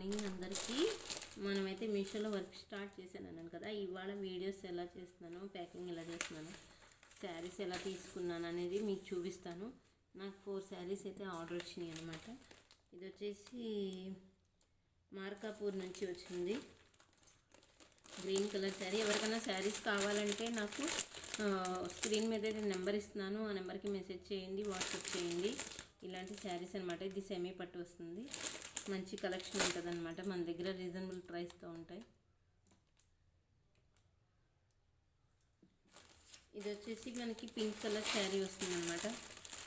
Morning అందరికీ. మనమైతే మీషోలో వర్క్ స్టార్ట్ చేశాను అన్నాను కదా ఇవాళ వీడియోస్ ఎలా చేస్తున్నాను ప్యాకింగ్ ఎలా చేస్తున్నాను శారీస్ ఎలా తీసుకున్నాను అనేది మీకు చూపిస్తాను. నాకు ఫోర్ శారీస్ అయితే ఆర్డర్ వచ్చినాయి అనమాట ఇది వచ్చేసి మార్కాపూర్ నుంచి వచ్చింది. Green colour sari. ఎవరికైనా శారీస్ కావాలంటే నాకు స్క్రీన్ మీద అయితే నెంబర్ ఇస్తున్నాను. ఆ నెంబర్కి మెసేజ్ చేయండి వాట్సాప్ చేయండి. ఇలాంటి శారీస్ అనమాట ఇది సెమీ పట్టు వస్తుంది. మంచి కలెక్షన్ ఉంటుంది అనమాట మన దగ్గర రీజనబుల్ ప్రైస్తో ఉంటాయి. ఇది వచ్చేసి మనకి పింక్ కలర్ శారీ వస్తుందన్నమాట.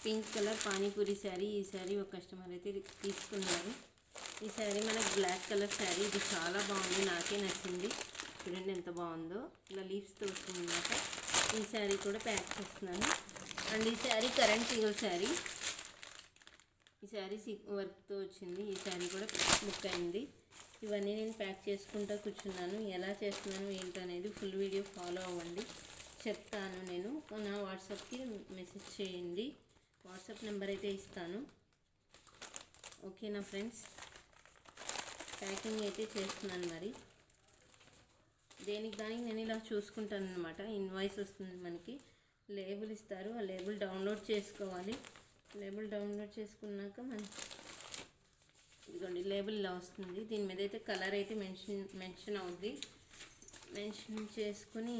Pink colour panipuri sari. ఈ శారీ ఒక కస్టమర్ అయితే తీసుకున్నారు. ఈ శారీ మనకి బ్లాక్ కలర్ శారీ. ఇది చాలా బాగుంది. నాకే నచ్చింది. చూడండి ఎంత బాగుందో. ఇలా లీవ్స్తో వస్తుందన్నమాట. ఈ శారీ కూడా ప్యాక్ చేస్తున్నాను. అండ్ ఈ శారీ కరెంట్ సింగిల్ శారీ. ఈ శారీ వర్క్తో వచ్చింది. ఈ శారీ కూడా బుక్ అయింది. ఇవన్నీ నేను ప్యాక్ చేసుకుంటా కూర్చున్నాను. ఎలా చేస్తున్నాను ఏంటనేది ఫుల్ వీడియో ఫాలో అవ్వండి. చెప్తాను నేను. నా వాట్సాప్కి మెసేజ్ చేయండి. వాట్సాప్ నెంబర్ అయితే ఇస్తాను. ఓకేనా ఫ్రెండ్స్? ప్యాకింగ్ అయితే చేస్తున్నాను మరి. దేనికి దానికి నేను ఇలా చూసుకుంటాను అనమాట ఇన్వాయిస్ వస్తుంది మనకి. లేబుల్ ఇస్తారు. ఆ లేబుల్ డౌన్లోడ్ చేసుకోవాలి. లేబుల్ డౌన్లోడ్ చేసుకున్నాక మన ఇదిగోండి లేబుల్ ఇలా వస్తుంది. దీని మీద అయితే కలర్ అయితే మెన్షన్ మెన్షన్ అవుద్ది. మెన్షన్ చేసుకుని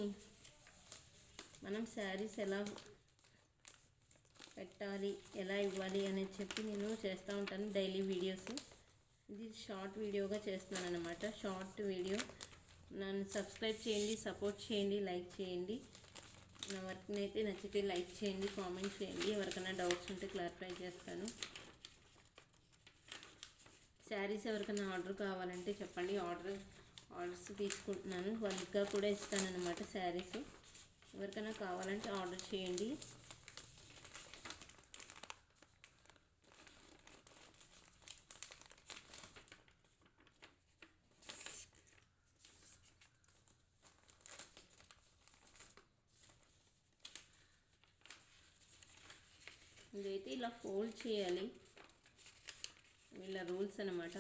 మనం శారీస్ ఎలా పెట్టాలి ఎలా ఇవ్వాలి అనేది చెప్పి నేను చేస్తూ ఉంటాను డైలీ వీడియోస్. ఇది షార్ట్ వీడియోగా చేస్తున్నాను అనమాట షార్ట్ వీడియో. నన్ను సబ్స్క్రైబ్ చేయండి సపోర్ట్ చేయండి లైక్ చేయండి. నా వర్క్ని అయితే నచ్చితే లైక్ చేయండి కామెంట్ చేయండి. ఎవరికైనా డౌట్స్ ఉంటే క్లారిఫై చేస్తాను. శారీస్ ఎవరికైనా ఆర్డర్ కావాలంటే చెప్పండి. ఆర్డర్ ఆర్డర్స్ తీసుకుంటున్నాను. వాళ్ళకి కూడా ఇస్తానన్నమాట శారీస్. ఎవరికైనా కావాలంటే ఆర్డర్ చేయండి. ఇదైతే ఇలా ఫోల్డ్ చేయాలి. వీళ్ళ రూల్స్ అనమాట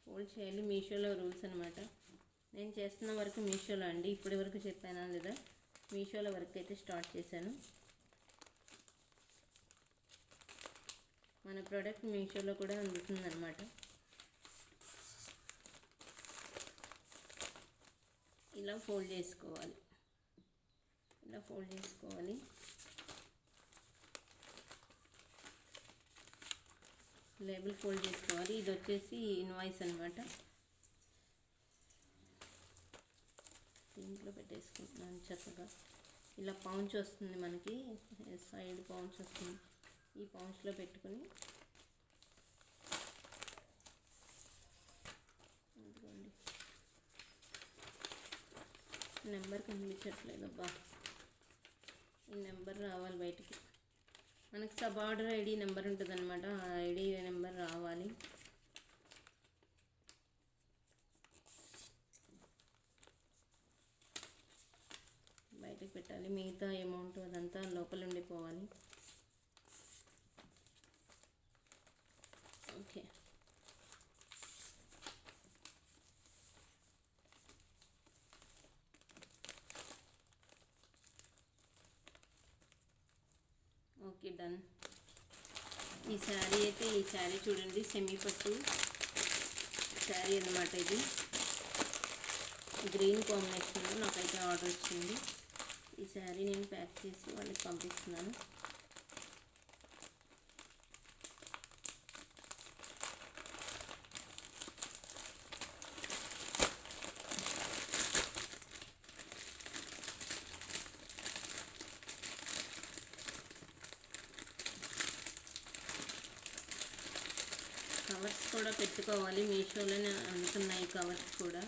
ఫోల్డ్ చేయాలి మీషోలో రూల్స్ అనమాట నేను చేస్తున్న వరకు మీషోలో అండి ఇప్పటి వరకు చెప్పానా లేదా? మీషోలో వర్క్ అయితే స్టార్ట్ చేశాను. మన ప్రోడక్ట్ మీషోలో కూడా అందుతుందన్నమాట. ఇలా ఫోల్డ్ చేసుకోవాలి. ఇలా ఫోల్డ్ చేసుకోవాలి. లేబుల్ ఫోల్డ్ చేసుకోవాలి. ఇది వచ్చేసి ఇన్వాయిస్ అనమాట దీంట్లో పెట్టేసుకుంటున్నాను చక్కగా. ఇలా పౌంచ్ వస్తుంది మనకి. సైడ్ పౌంచ్ వస్తుంది. ఈ పౌంచ్లో పెట్టుకుని ఇదిగోండి నెంబర్ కనిపించట్లేదు అబ్బా ఈ నెంబర్ రావాలి బయటికి. మనకి సబ్ ఆర్డర్ ఐడి నెంబర్ ఉంటుంది అనమాట ఆ ఐడి నెంబర్ రావాలి. బయటకు పెట్టాలి. మిగతా అమౌంట్ అదంతా లోపల ఉండిపోవాలి ఓకే ఓకే డన్. ఈ శారీ అయితే ఈ శారీ చూడండి సెమీ పట్టు శారీ అనమాట ఇది. గ్రీన్ కాంబినేషన్లో నాకైతే ఆర్డర్ వచ్చింది. ఈ శారీ నేను ప్యాక్ చేసి వాళ్ళకి పంపిస్తున్నాను. కవర్స్ కూడా పెట్టుకోవాలి. మీషోలోనే అంటున్నాయి కవర్స్ కూడా.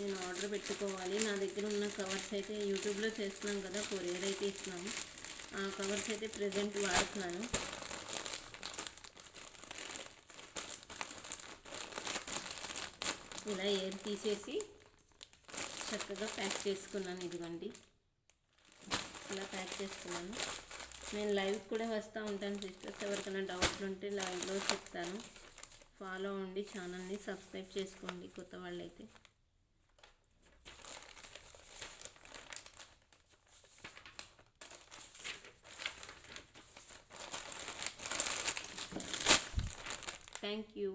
నేను ఆర్డర్ పెట్టుకోవాలి. నా దగ్గర ఉన్న కవర్స్ అయితే యూట్యూబ్లో చేస్తున్నాం కదా కొరియర్ అయితే ఇస్తున్నాము ఆ కవర్స్ అయితే ప్రజెంట్ వాడుతున్నాను. ఇలా ఎయిర్ తీసేసి చక్కగా ప్యాక్ చేసుకున్నాను. ఇదిగోండి. ఇలా ప్యాక్ చేసుకున్నాను. నేను లైవ్ కూడా వస్తూ ఉంటాను సిస్టర్స్. ఎవరికైనా డౌట్లు ఉంటే లైవ్లో చెప్తాను. ఫాలో అవ్వండి ఛానల్ని సబ్స్క్రైబ్ చేసుకోండి కొత్త వాళ్ళైతే. థ్యాంక్ యూ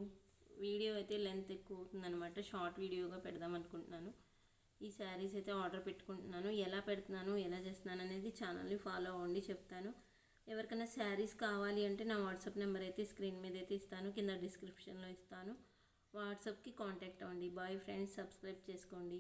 వీడియో అయితే లెంత్ ఎక్కువ అవుతుందనమాట షార్ట్ వీడియోగా పెడదాం అనుకుంటున్నాను. ఈ శారీస్ అయితే ఆర్డర్ పెట్టుకుంటున్నాను. ఎలా పెడుతున్నాను ఎలా చేస్తున్నాను అనేది ఛానల్ని ఫాలో అవ్వండి చెప్తాను. ఎవరికైనా శారీస్ కావాలి అంటే నా వాట్సాప్ నెంబర్ అయితే స్క్రీన్ మీద అయితే ఇస్తాను. కింద డిస్క్రిప్షన్లో ఇస్తాను. వాట్సాప్కి కాంటాక్ట్ అవ్వండి. బాయ్ ఫ్రెండ్స్ సబ్స్క్రైబ్ చేసుకోండి.